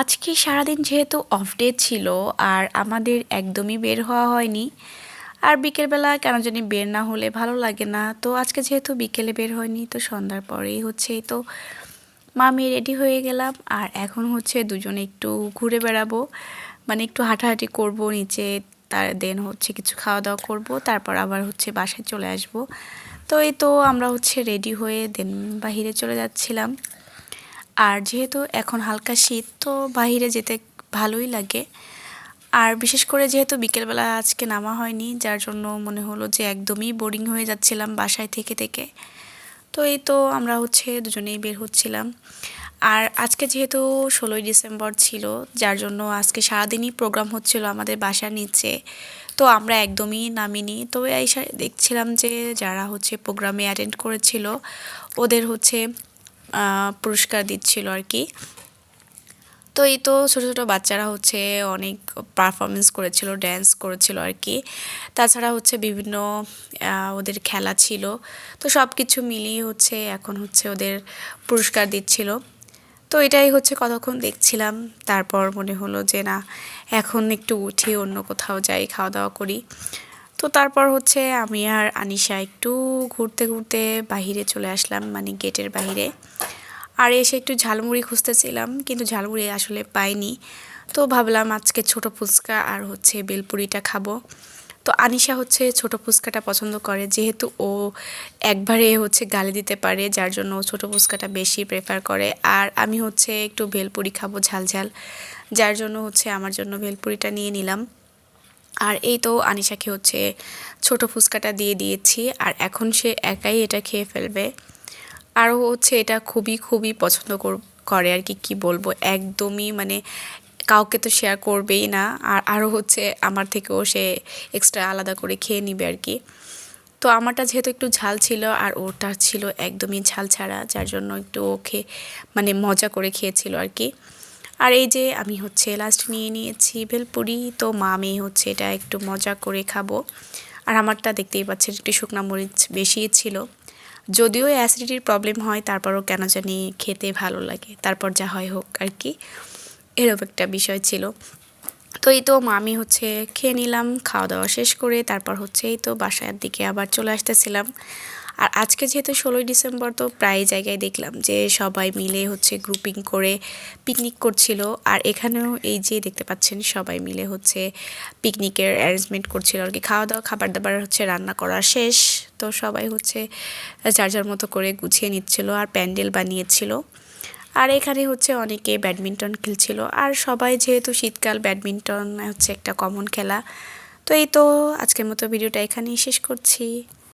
আজকে সারাদিন যেহেতু অফ ডে ছিল আর আমাদের একদমই বের হওয়া হয়নি, আর বিকেলবেলা কেন জানি বের না হলে ভালো লাগে না। তো আজকে যেহেতু বিকেলে বের হয়নি, তো সন্ধ্যার পরেই হচ্ছে তো মামি রেডি হয়ে গেলাম, আর এখন হচ্ছে দুজনে একটু ঘুরে বেড়াবো। মানে একটু হাঁটাহাঁটি করব, নিচে তার দেন হচ্ছে কিছু খাওয়া দাওয়া করব, তারপর আবার হচ্ছে বাসায় চলে আসব। তো এই তো আমরা হচ্ছে রেডি হয়ে দেন বাহিরে চলে যাচ্ছিলাম। আর যেহেতু এখন হালকা শীত, তো বাহিরে যেতে ভালোই লাগে। আর বিশেষ করে যেহেতু বিকেলবেলা আজকে নামা হয়নি, যার জন্য মনে হলো যে একদমই বোরিং হয়ে যাচ্ছিলাম বাসায় থেকে থেকে। তো এই তো আমরা হচ্ছে দুজনেই বের হচ্ছিলাম। আর আজকে যেহেতু ষোলোই ডিসেম্বর ছিল, যার জন্য আজকে সারাদিনই প্রোগ্রাম হচ্ছিল আমাদের বাসার নিচে। তো আমরা একদমই নামিনি। তো এই দেখছিলাম যে যারা হচ্ছে প্রোগ্রামে অ্যাটেন্ড করেছিল, ওদের হচ্ছে পুরস্কার দিচ্ছিল আর কি। তো এই তো ছোটো ছোটো বাচ্চারা হচ্ছে অনেক পারফরমেন্স করেছিল ড্যান্স করেছিল আর কি। তাছাড়া হচ্ছে বিভিন্ন ওদের খেলা ছিল। তো সব কিছু মিলিয়ে হচ্ছে এখন হচ্ছে ওদের পুরস্কার দিচ্ছিল। তো এটাই হচ্ছে কতক্ষণ দেখছিলাম। তারপর মনে হলো যে না, এখন একটু উঠে অন্য কোথাও যাই, খাওয়া দাওয়া করি। তো তারপর হচ্ছে আমি আর আনিশা একটু ঘুরতে ঘুরতে বাহিরে চলে আসলাম মানে গেটের বাহিরে। আর এসে একটু ঝালমুড়ি খুঁজতেছিলাম, কিন্তু ঝালমুড়ি আসলে পাইনি। তো ভাবলাম আজকে ছোট ফুচকা আর হচ্ছে বেলপুরিটা খাব। তো আনিশা হচ্ছে ছোট ফুচকাটা পছন্দ করে, যেহেতু ও একবারে হচ্ছে গালে দিতে পারে, যার জন্য ছোট ফুচকাটা বেশি প্রেফার করে। আর আমি হচ্ছে একটু ভেলপুরি খাব ঝাল ঝাল, যার জন্য হচ্ছে আমার জন্য ভেলপুরিটা নিয়ে নিলাম। আর এই তো আনিশাকে হচ্ছে ছোট ফুচকাটা দিয়ে দিয়েছি, আর এখন সে একাই এটা খেয়ে ফেলবে। আরও হচ্ছে এটা খুবই খুবই পছন্দ করে আর কি, কী বলব, একদমই মানে কাউকে তো শেয়ার করবেই না। আর আরও হচ্ছে আমার থেকেও সে এক্সট্রা আলাদা করে খেয়ে নিবে আর কি। তো আমারটা যেহেতু একটু ঝাল ছিল, আর ওটা ছিল একদমই ঝাল ছাড়া, যার জন্য একটু ওকে মানে মজা করে খেয়েছিল আর কি। আর এই যে আমি হচ্ছে লাস্ট নিয়ে নিয়েছি ভেলপুরি, তো মা মেয়ে হচ্ছে এটা একটু মজা করে খাব। আর আমারটা দেখতেই পাচ্ছেন, একটু শুকনা মরিচ বেশি ছিল। যদিও অ্যাসিডিটির প্রবলেম হয়, তারপরও কেন জানি খেতে ভালো লাগে। তারপর যা হয় হোক আর কি। এরকম একটা বিষয় ছিল। তো এই তো মামি হচ্ছে খেয়ে নিলাম, খাওয়া দাওয়া শেষ করে তারপর হচ্ছে এই তো বাসার দিকে আবার চলে আসতেছিলাম। আর আজকে যেহেতু ষোলোই ডিসেম্বর, তো প্রায় জায়গায় দেখলাম যে সবাই মিলে হচ্ছে গ্রুপিং করে পিকনিক করছিল। আর এখানেও এই যে দেখতে পাচ্ছেন, সবাই মিলে হচ্ছে পিকনিকের অ্যারেঞ্জমেন্ট করছিল আর কি। খাওয়া দাওয়া খাবার দাবার হচ্ছে রান্না করা শেষ। তো সবাই হচ্ছে যার যার মতো করে গুছিয়ে নিচ্ছিল আর প্যান্ডেল বানিয়েছিল। আর এখানে হচ্ছে অনেকে ব্যাডমিন্টন খেলছিল। আর সবাই যেহেতু শীতকাল, ব্যাডমিন্টন হচ্ছে একটা কমন খেলা। তো এই তো আজকের মতো ভিডিওটা এখানেই শেষ করছি।